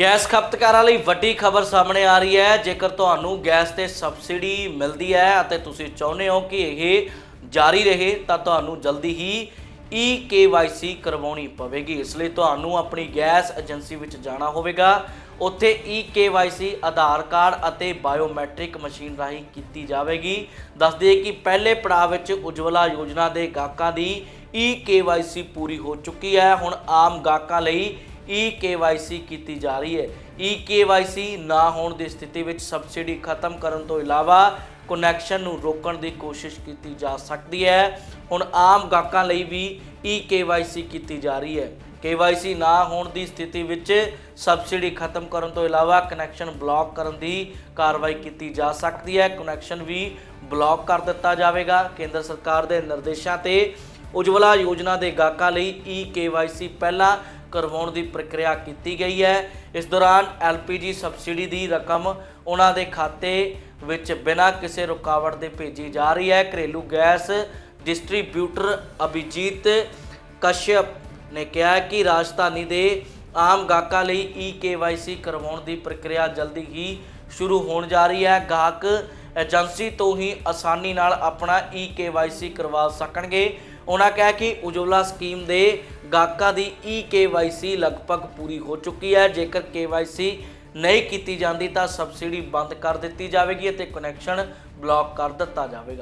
Gas ਖਪਤਕਾਰਾਂ ਲਈ ਵੱਡੀ ਖਬਰ ਸਾਹਮਣੇ ਆ ਰਹੀ ਹੈ। ਜੇਕਰ ਤੁਹਾਨੂੰ ਗੈਸ ਤੇ ਸਬਸਿਡੀ ਮਿਲਦੀ ਹੈ ਅਤੇ ਤੁਸੀਂ ਚਾਹੁੰਦੇ ਹੋ ਕਿ ਇਹ ਜਾਰੀ ਰਹੇ, ਤਾਂ ਤੁਹਾਨੂੰ ਜਲਦੀ ਹੀ ਈ KYC ਕਰਵਾਉਣੀ ਪਵੇਗੀ। ਇਸ ਲਈ ਤੁਹਾਨੂੰ ਆਪਣੀ ਗੈਸ ਏਜੰਸੀ ਵਿੱਚ ਜਾਣਾ ਹੋਵੇਗਾ। ਉੱਥੇ ਈ KYC ਆਧਾਰ ਕਾਰਡ ਅਤੇ ਬਾਇਓਮੈਟ੍ਰਿਕ ਮਸ਼ੀਨ ਰਾਹੀਂ ਕੀਤੀ ਜਾਵੇਗੀ। ਦੱਸ ਦਈਏ ਕਿ ਪਹਿਲੇ ਪੜਾਅ ਵਿੱਚ ਉਜਵਲਾ ਯੋਜਨਾ ਦੇ ਗਾਹਕਾਂ ਦੀ ਈ KYC ਪੂਰੀ ਹੋ ਚੁੱਕੀ ਹੈ। ਹੁਣ ਆਮ ਗਾਹਕਾਂ ਲਈ ਈ KYC ਕੀਤੀ ਜਾ ਰਹੀ ਹੈ। ਈ KYC ਨਾ ਹੋਣ ਦੀ ਸਥਿਤੀ ਵਿੱਚ ਸਬਸਿਡੀ ਖਤਮ ਕਰਨ ਤੋਂ ਇਲਾਵਾ ਕਨੈਕਸ਼ਨ ਨੂੰ ਰੋਕਣ ਦੀ ਕੋਸ਼ਿਸ਼ ਕੀਤੀ ਜਾ ਸਕਦੀ ਹੈ। ਹੁਣ ਆਮ ਗਾਹਕਾਂ ਲਈ ਵੀ ਈ KYC ਕੀਤੀ ਜਾ ਰਹੀ ਹੈ। KYC ਨਾ ਹੋਣ ਦੀ ਸਥਿਤੀ ਵਿੱਚ ਸਬਸਿਡੀ ਖਤਮ ਕਰਨ ਤੋਂ ਇਲਾਵਾ ਕਨੈਕਸ਼ਨ ਬਲੌਕ ਕਰਨ ਦੀ ਕਾਰਵਾਈ ਕੀਤੀ ਜਾ ਸਕਦੀ ਹੈ। ਕਨੈਕਸ਼ਨ ਵੀ ਬਲੌਕ ਕਰ ਦਿੱਤਾ ਜਾਵੇਗਾ। ਕੇਂਦਰ ਸਰਕਾਰ ਦੇ ਨਿਰਦੇਸ਼ਾਂ ਤੇ ਉਜਵਲਾ ਯੋਜਨਾ ਦੇ ਗਾਹਕਾਂ ਲਈ ਈ KYC ਪਹਿਲਾਂ ਕਰਵਾਉਣ ਦੀ ਪ੍ਰਕਿਰਿਆ ਕੀਤੀ ਗਈ ਹੈ। ਇਸ ਦੌਰਾਨ LPG ਸਬਸਿਡੀ ਦੀ ਰਕਮ ਉਹਨਾਂ ਦੇ ਖਾਤੇ ਵਿੱਚ ਬਿਨਾਂ ਕਿਸੇ ਰੁਕਾਵਟ ਦੇ ਭੇਜੀ ਜਾ ਰਹੀ ਹੈ। ਘਰੇਲੂ ਗੈਸ ਡਿਸਟ੍ਰੀਬਿਊਟਰ ਅਭਿਜੀਤ ਕਸ਼ਯਪ ਨੇ ਕਿਹਾ ਕਿ ਰਾਜਧਾਨੀ ਦੇ ਆਮ ਗਾਹਕਾਂ ਲਈ ਈ KYC ਕਰਵਾਉਣ ਦੀ ਪ੍ਰਕਿਰਿਆ ਜਲਦੀ ਹੀ ਸ਼ੁਰੂ ਹੋਣ ਜਾ ਰਹੀ ਹੈ। ਗਾਹਕ ਏਜੰਸੀ ਤੋਂ ਹੀ ਆਸਾਨੀ ਨਾਲ ਆਪਣਾ ਈ KYC ਕਰਵਾ ਸਕਣਗੇ। ਉਹਨਾਂ ਕਿਹਾ ਕਿ ਉਜਵਲਾ ਸਕੀਮ ਦੇ ਗਾਹਕਾਂ ਦੀ ਈ KYC ਲਗਭਗ ਪੂਰੀ ਹੋ ਚੁੱਕੀ ਹੈ। ਜੇਕਰ KYC ਨਹੀਂ ਕੀਤੀ ਜਾਂਦੀ ਤਾਂ ਸਬਸਿਡੀ ਬੰਦ ਕਰ ਦਿੱਤੀ ਜਾਵੇਗੀ ਅਤੇ ਕਨੈਕਸ਼ਨ ਬਲੌਕ ਕਰ ਦਿੱਤਾ ਜਾਵੇਗਾ।